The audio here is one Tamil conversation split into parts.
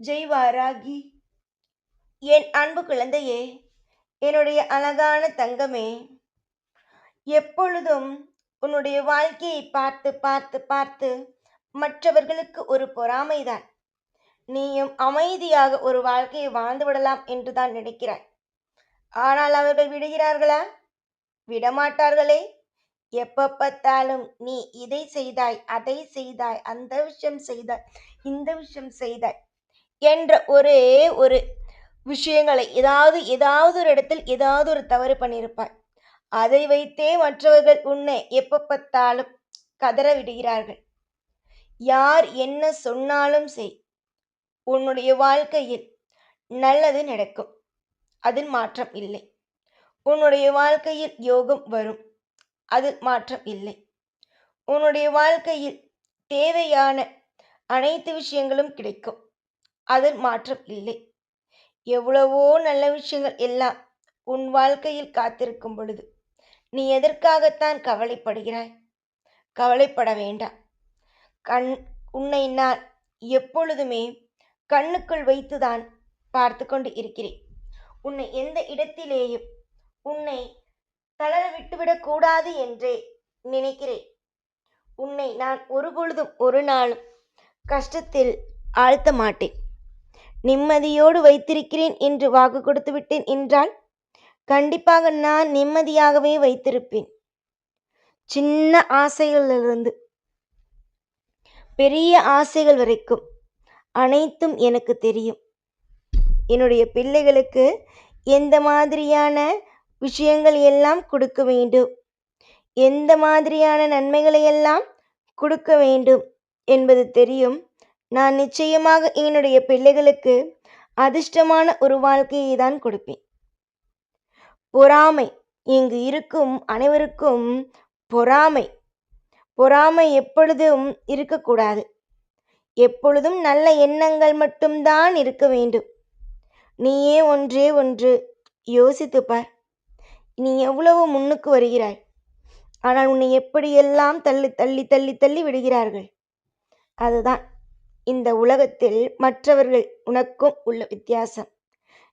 ஜெய் வாராகி என் அன்பு குழந்தையே என்னுடைய அழகான தங்கமே எப்பொழுதும் உன்னுடைய வாழ்க்கையை பார்த்து பார்த்து பார்த்து மற்றவர்களுக்கு ஒரு பொறாமைதான். நீயும் அமைதியாக ஒரு வாழ்க்கையை வாழ்ந்து விடலாம் என்று தான் நினைக்கிறாய். ஆனால் அவர்கள் விடுகிறார்களா? விடமாட்டார்களே. எப்ப பார்த்தாலும் நீ இதை செய்தாய் அதை செய்தாய் அந்த விஷயம் செய்தாய் இந்த விஷயம் செய்தாய். என்ற ஒரே ஒரு விஷயங்களை ஏதாவது ஏதாவது ஒரு இடத்தில் ஏதாவது ஒரு தவறு பண்ணியிருப்பாய் அதை வைத்தே மற்றவர்கள் உன்னை எப்போ பார்த்தாலும் கதற விடுகிறார்கள். யார் என்ன சொன்னாலும் செய் உன்னுடைய வாழ்க்கையில் நல்லது நடக்கும். அதில் மாற்றம் இல்லை. உன்னுடைய வாழ்க்கையில் யோகம் வரும். அதில் மாற்றம் இல்லை. உன்னுடைய வாழ்க்கையில் தேவையான அனைத்து விஷயங்களும் கிடைக்கும். அதில் மாற்றம் இல்லை. எவ்வளவோ நல்ல விஷயங்கள் எல்லாம் உன் வாழ்க்கையில் காத்திருக்கும் பொழுது நீ எதற்காகத்தான் கவலைப்படுகிறாய்? கவலைப்பட வேண்டாம். கண் உன்னை நான் எப்பொழுதுமே கண்ணுக்குள் வைத்துதான் பார்த்து கொண்டு இருக்கிறேன். உன்னை எந்த இடத்திலேயும் உன்னை தளர விட்டுவிடக்கூடாது என்றே நினைக்கிறேன். உன்னை நான் ஒரு பொழுதும் ஒரு நாளும் கஷ்டத்தில் ஆழ்த்த மாட்டேன். நிம்மதியோடு வைத்திருக்கிறேன் என்று வாக்கு கொடுத்து விட்டேன் என்றால் கண்டிப்பாக நான் நிம்மதியாகவே வைத்திருப்பேன். சின்ன ஆசைகளிலிருந்து பெரிய ஆசைகள் வரைக்கும் அனைத்தும் எனக்கு தெரியும். என்னுடைய பிள்ளைகளுக்கு எந்த மாதிரியான விஷயங்கள் எல்லாம் கொடுக்க வேண்டும்? எந்த மாதிரியான நன்மைகளை எல்லாம் கொடுக்க வேண்டும் என்பது தெரியும். நான் நிச்சயமாக என்னுடைய பிள்ளைகளுக்கு அதிர்ஷ்டமான ஒரு வாழ்க்கையை தான் கொடுப்பேன். பொறாமை இங்கு இருக்கும் அனைவருக்கும் பொறாமை. பொறாமை எப்பொழுதும் இருக்கக்கூடாது. எப்பொழுதும் நல்ல எண்ணங்கள் மட்டும்தான் இருக்க வேண்டும். நீயே ஒன்றே ஒன்று யோசித்து பார். நீ எவ்வளவு முன்னுக்கு வருகிறாய்? ஆனால் உன்னை எப்படியெல்லாம் தள்ளி தள்ளி தள்ளி தள்ளி விடுகிறார்கள்? அதுதான். இந்த உலகத்தில் மற்றவர்கள் உனக்கும் உள்ள வித்தியாசம்.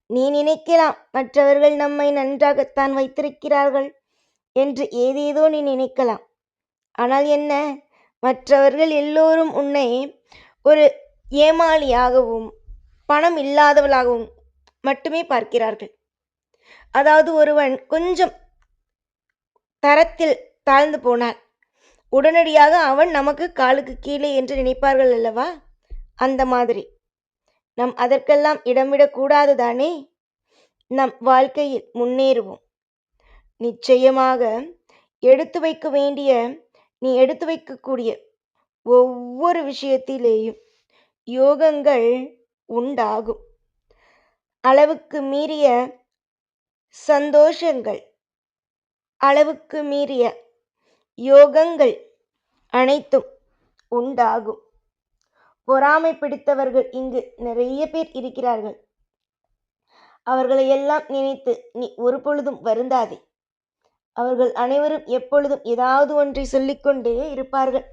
நீ நினைக்கலாம் மற்றவர்கள் நம்மை நன்றாகத்தான் வைத்திருக்கிறார்கள் என்று ஏதேதோ நீ நினைக்கலாம். ஆனால் என்ன? மற்றவர்கள் எல்லோரும் உன்னை ஒரு ஏமாளியாகவும் பணம் இல்லாதவளாகவும் மட்டுமே பார்க்கிறார்கள். அதாவது ஒருவன் கொஞ்சம் தரத்தில் தாழ்ந்து போனான் உடனடியாக அவன் நமக்கு காலுக்கு கீழே என்று நினைப்பார்கள் அல்லவா? அந்த மாதிரி. நம் அதற்கெல்லாம் இடமிடக்கூடாது தானே நம் வாழ்க்கையில் முன்னேறுவோம். நிச்சயமாக எடுத்து வைக்க வேண்டிய நீ எடுத்து வைக்கக்கூடிய ஒவ்வொரு விஷயத்திலேயும் யோகங்கள் உண்டாகும். அளவுக்கு மீறிய சந்தோஷங்கள் அளவுக்கு மீறிய யோகங்கள் அனைத்தும் உண்டாகும். பொறாமை பிடித்தவர்கள் இங்கு நிறைய பேர் இருக்கிறார்கள். அவர்களை எல்லாம் நினைத்து நீ ஒரு பொழுதும் வருந்தாதே. அவர்கள் அனைவரும் எப்பொழுதும் ஏதாவது ஒன்றை சொல்லிக்கொண்டே இருப்பார்கள்.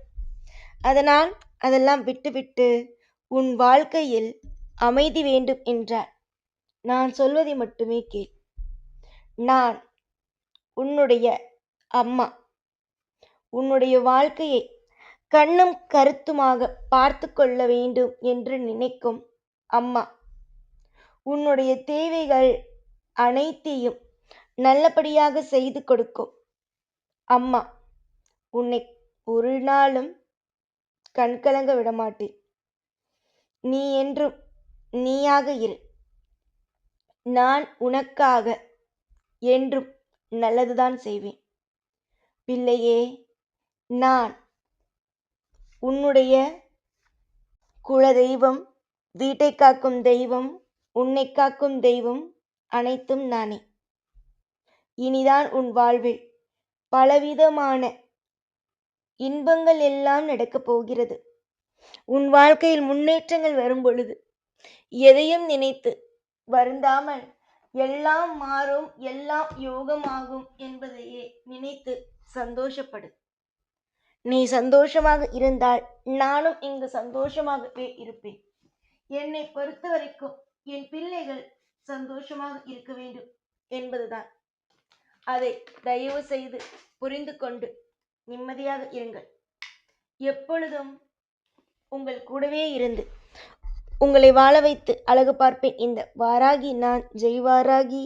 அதனால் அதெல்லாம் விட்டுவிட்டு உன் வாழ்க்கையில் அமைதி வேண்டும் என்றார். நான் சொல்வதை மட்டுமே கேள். நான் உன்னுடைய அம்மா. உன்னுடைய வாழ்க்கையை கண்ணும் கருத்துமாக பார்த்து கொள்ள வேண்டும் என்று நினைக்கும் அம்மா. உன்னுடைய தேவைகள் அனைத்தையும் நல்லபடியாக செய்து கொடுக்கும் அம்மா. உன்னை ஒரு நாளும் கண்கலங்க விடமாட்டேன் நீ என்றும் நீயாக இரு. நான் உனக்காக என்றும் நல்லதுதான் செய்வேன். பிள்ளையே நான் உன்னுடைய குல தெய்வம் வீட்டை காக்கும் தெய்வம் உன்னை காக்கும் தெய்வம் அனைத்தும் நானே. இனிதான் உன் வாழ்வில் பலவிதமான இன்பங்கள் எல்லாம் நடக்கப் போகிறது. உன் வாழ்க்கையில் முன்னேற்றங்கள் வரும் பொழுது எதையும் நினைத்து வருந்தாமல் எல்லாம் மாறும் எல்லாம் யோகமாகும் என்பதையே நினைத்து சந்தோஷப்படு. நீ சந்தோஷமாக இருந்தால் நானும் இங்கு சந்தோஷமாகவே இருப்பேன். என்னை பொறுத்தவரைக்கும் என் பிள்ளைகள் சந்தோஷமாக இருக்க வேண்டும் என்பதுதான். அதை தயவு செய்து புரிந்து கொண்டு நிம்மதியாக இருங்கள். எப்பொழுதும் உங்கள் கூடவே இருந்து உங்களை வாழ வைத்து அழகு பார்ப்பேன். இந்த வாராகி நான் ஜெய் வாராகி